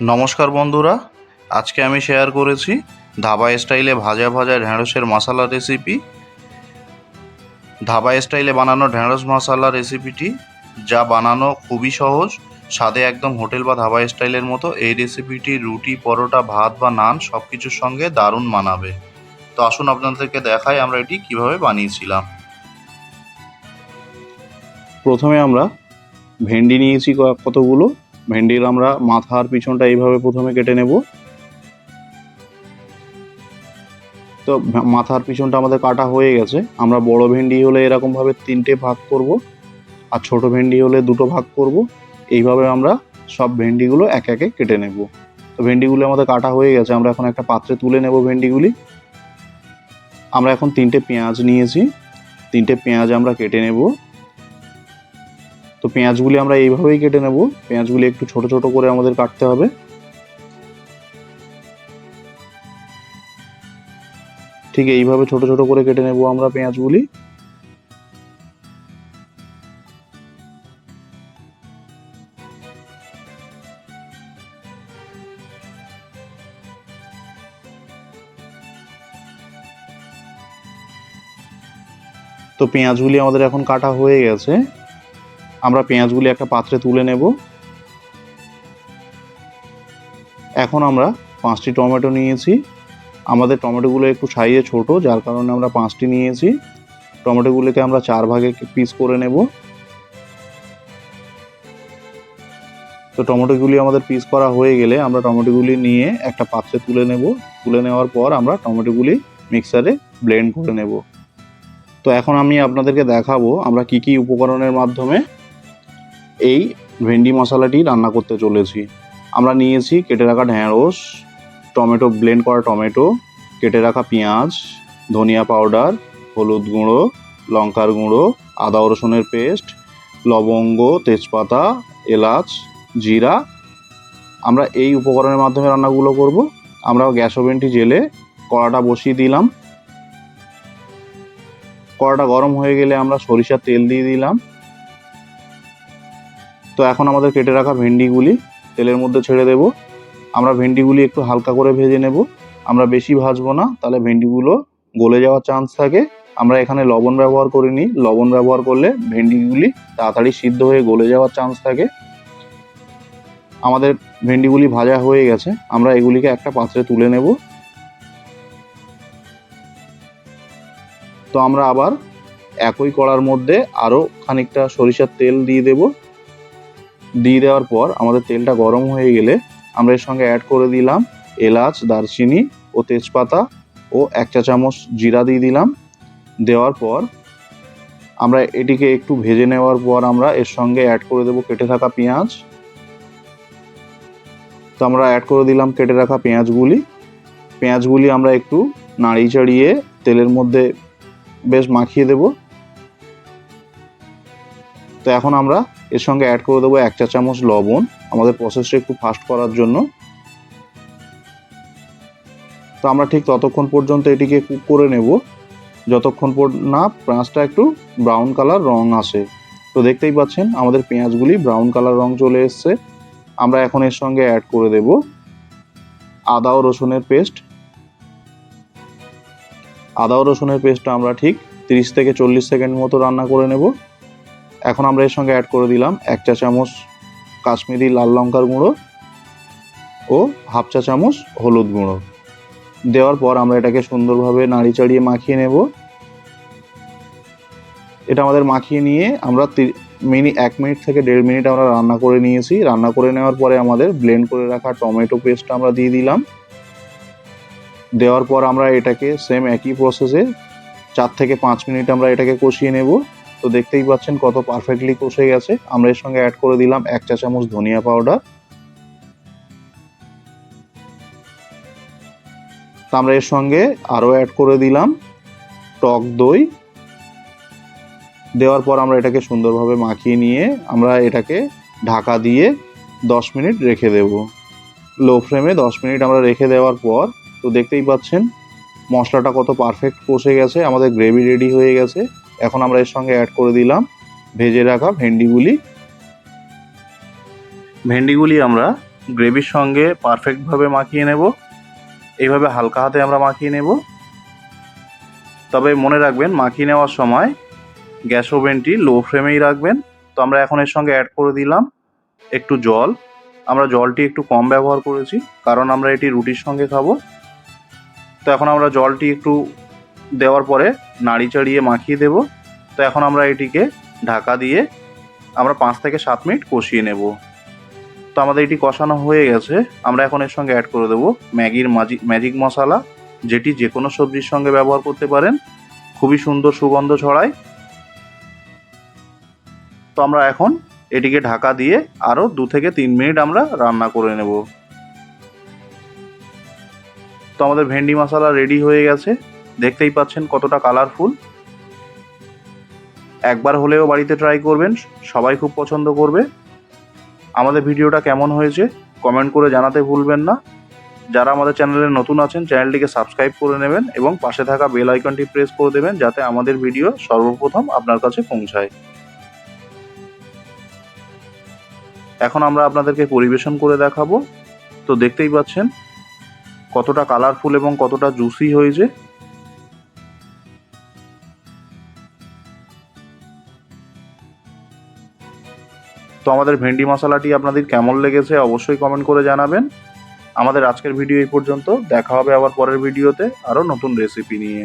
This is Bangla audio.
নমস্কার বন্ধুরা, আজকে আমি শেয়ার করেছি ধাবা স্টাইলে ভাজা ভাজা ঢ্যাঁড়সের মশালা রেসিপি ধাবা স্টাইলে বানানো ঢ্যাঁড়স মশালা রেসিপিটি যা বানানো খুবই সহজ, স্বাদে একদম হোটেল বা ধাবা স্টাইলের মতো, এই রেসিপিটি রুটি, পরোটা, ভাত বা নান সব কিছুর সঙ্গে দারুণ মানাবে। তো আসুন আপনাদেরকে দেখাই আমরা এটি কীভাবে বানিয়েছিলাম। প্রথমে আমরা ভেন্ডি নিয়েছি কতগুলো। ভেন্ডির আমরা মাথার পিছনটা এইভাবে প্রথমে কেটে নেব। তো মাথার পিছনটা আমাদের কাটা হয়ে গেছে। আমরা বড় ভেন্ডি হলে এরকমভাবে তিনটে ভাগ করব আর ছোট ভেন্ডি হলে দুটো ভাগ করব। এইভাবে আমরা সব ভেন্ডিগুলো এক একে কেটে নেব। তো ভেন্ডিগুলো আমাদের কাটা হয়ে গেছে। আমরা এখন একটা পাত্রে তুলে নেব ভেন্ডিগুলি। আমরা এখন তিনটে পেঁয়াজ নিয়েছি। তিনটে পেঁয়াজ আমরা কেটে নেব। তো পেঁয়াজগুলি আমরা এইভাবেই কেটে নেব। পেঁয়াজগুলি একটু ছোট ছোট করে আমাদের কাটতে হবে। ঠিক এইভাবে ছোট ছোট করে কেটে নেব আমরা পেঁয়াজগুলি। তো পেঁয়াজগুলি আমাদের এখন কাটা হয়ে গেছে। আমরা পেঁয়াজগুলি একটা পাত্রে তুলে নেব। এখন আমরা পাঁচটি টমেটো নিয়েছি। আমাদের টমেটোগুলো একটু সাইজে ছোট, যার কারণে আমরা পাঁচটি নিয়েছি। টমেটোগুলিকে আমরা চার ভাগে পিস করে নেব। তো টমেটোগুলি আমাদের পিস করা হয়ে গেলে আমরা টমেটোগুলি নিয়ে একটা পাত্রে তুলে নেব। তুলে নেওয়ার পর আমরা টমেটোগুলি মিক্সারে ব্লেন্ড করে নেব। তো এখন আমি আপনাদেরকে দেখাবো আমরা কি কি উপকরণের মাধ্যমে এই ভেন্ডি মশলাটি রান্না করতে চলেছি। আমরা নিয়েছি কেটে রাখা ঢ্যাঁড়স টমেটো ব্লেন্ড করা টমেটো, কেটে রাখা পেঁয়াজ, ধনিয়া পাউডার হলুদ গুঁড়ো, লঙ্কার গুঁড়ো, আদা রসুনের পেস্ট লবঙ্গ, তেজপাতা, এলাচ, জিরা। আমরা এই উপকরণের মাধ্যমে রান্নাগুলো করব। আমরা গ্যাস ওভেনটি জেলে কড়াটা বসিয়ে দিলাম। কড়াটা গরম হয়ে গেলে আমরা সরিষার তেল দিয়ে দিলাম। তো এখন আমাদের কেটে রাখা ভেন্ডিগুলি তেলের মধ্যে ছেড়ে দেব। আমরা ভেন্ডিগুলি একটু হালকা করে ভেজে নেব। আমরা বেশি ভাজবো না, তাহলে ভেন্ডিগুলো গলে যাওয়ার চান্স থাকে। আমরা এখানে লবণ ব্যবহার করিনি। লবণ ব্যবহার করলে ভেন্ডিগুলি তাড়াতাড়ি সিদ্ধ হয়ে গলে যাওয়ার চান্স থাকে। আমাদের ভেন্ডিগুলি ভাজা হয়ে গেছে। আমরা এগুলিকে একটা পাত্রে তুলে নেব। তো আমরা আবার একই কড়ার মধ্যে আরও খানিকটা সরিষার তেল দিয়ে দেব। দিয়ে দেওয়ার পর আমাদের তেলটা গরম হয়ে গেলে আমরা এর সঙ্গে অ্যাড করে দিলাম এলাচ, দারচিনি ও তেজপাতা ও এক চা চামচ জিরা দিয়ে দিলাম। দেওয়ার পর আমরা এটিকে একটু ভেজে নেওয়ার পর আমরা এর সঙ্গে অ্যাড করে দেবো কেটে থাকা পেঁয়াজ। তো আমরা অ্যাড করে দিলাম কেটে রাখা পেঁয়াজগুলি। পেঁয়াজগুলি আমরা একটু নাড়িয়ে চাড়িয়ে তেলের মধ্যে বেশ মাখিয়ে দেব। তো এখন আমরা এর সঙ্গে অ্যাড করে দেবো এক চা চামচ লবণ। আমাদের প্রসেসটা একটু ফাস্ট করার জন্য। তো আমরা ঠিক ততক্ষণ পর্যন্ত এটিকে কুক করে নেব। যতক্ষণ পর না, পেঁয়াজটা একটু ব্রাউন কালার রং আসে। তো দেখতেই পাচ্ছেন, আমাদের পেঁয়াজগুলি ব্রাউন কালার রং চলে এসছে। আমরা এখন এর সঙ্গে অ্যাড করে দেব আদা ও রসুনের পেস্ট আদা ও রসুনের পেস্টটা আমরা ঠিক তিরিশ থেকে চল্লিশ সেকেন্ড মতো রান্না করে নেব। এখন আমরা এর সঙ্গে অ্যাড করে দিলাম এক চা চামচ কাশ্মীরি লাল লঙ্কার গুঁড়ো ও হাফ চা চামচ হলুদ গুঁড়ো। দেওয়ার পর আমরা এটাকে সুন্দরভাবে নাড়ি চাড়িয়ে মাখিয়ে নেব। এটা আমাদের মাখিয়ে নিয়ে আমরা মিনিট এক মিনিট থেকে দেড় মিনিট আমরা রান্না করে নিয়েছি। রান্না করে নেওয়ার পরে আমাদের ব্লেন্ড করে রাখা টমেটো পেস্ট আমরা দিয়ে দিলাম। দেওয়ার পর আমরা এটাকে সেম একই প্রসেসে চার থেকে পাঁচ মিনিট আমরা এটাকে কষিয়ে নেব। তো দেখতেই পাচ্ছেন কত পারফেক্টলি কষে গেছে। আমরা এর সঙ্গে অ্যাড করে দিলাম এক চা চামচ ধনিয়া পাউডার আমরা এর সঙ্গে আরও অ্যাড করে দিলাম টক দই। দেওয়ার পর আমরা এটাকে সুন্দরভাবে মাখিয়ে নিয়ে আমরা এটাকে ঢাকা দিয়ে দশ মিনিট রেখে দেব। লো ফ্লেমে দশ মিনিট আমরা রেখে দেওয়ার পর, তো দেখতেই পাচ্ছেন মশলাটা কত পারফেক্ট কষে গেছে, আমাদের গ্রেভি রেডি হয়ে গেছে। এখন আমরা এর সঙ্গে অ্যাড করে দিলাম, ভেজে রাখা ভেন্ডিগুলি। ভেন্ডিগুলি আমরা গ্রেভির সঙ্গে পারফেক্টভাবে মাখিয়ে নেব। এইভাবে হালকা হাতে আমরা মাখিয়ে নেব। তবে মনে রাখবেন, মাখিয়ে নেওয়ার সময় গ্যাস ওভেনটি লো ফ্লেমেই রাখবেন। তো আমরা এখন এর সঙ্গে অ্যাড করে দিলাম একটু জল। আমরা জলটি একটু কম ব্যবহার করেছি, কারণ আমরা এটি রুটির সঙ্গে খাব। তো এখন আমরা জলটি একটু দেওয়ার পরে নাড়ি চাড়িয়ে মাখিয়ে দেব। তো এখন আমরা এটিকে ঢাকা দিয়ে আমরা পাঁচ থেকে সাত মিনিট কষিয়ে নেব। তো আমাদের এটি কষানো হয়ে গেছে। আমরা এখন এর সঙ্গে অ্যাড করে দেবো ম্যাগির মাজি ম্যাজিক মশলা, যেটি যে কোনো সবজির সঙ্গে ব্যবহার করতে পারেন। খুবই সুন্দর সুগন্ধ ছড়ায়। তো আমরা এখন এটিকে ঢাকা দিয়ে আরও দু থেকে তিন মিনিট আমরা রান্না করে নেব। তো আমাদের ভেন্ডি মশলা রেডি হয়ে গেছে। দেখতেই পাচ্ছেন কতটা কালারফুল একবার হলেও বাড়িতে ট্রাই করবেন, সবাই খুব পছন্দ করবে। আমাদের ভিডিওটা কেমন হয়েছে কমেন্ট করে জানাতে ভুলবেন না। যারা আমাদের চ্যানেলে নতুন আছেন চ্যানেলটিকে সাবস্ক্রাইব করে নেবেন এবং পাশে থাকা বেল আইকনটি প্রেস করে দেবেন, যাতে আমাদের ভিডিও সর্বপ্রথম আপনার কাছে পৌঁছায়। এখন আমরা আপনাদেরকে পরিবেশন করে দেখাবো। তো দেখতেই পাচ্ছেন কতটা কালারফুল এবং কতটা জুসি হয়েছে। তো আমাদের ভেন্ডি মশলাটি আপনাদের কেমন লেগেছে অবশ্যই কমেন্ট করে জানাবেন। আমাদের আজকের ভিডিও এই পর্যন্ত। দেখা হবে আবার পরের ভিডিওতে আরও নতুন রেসিপি নিয়ে।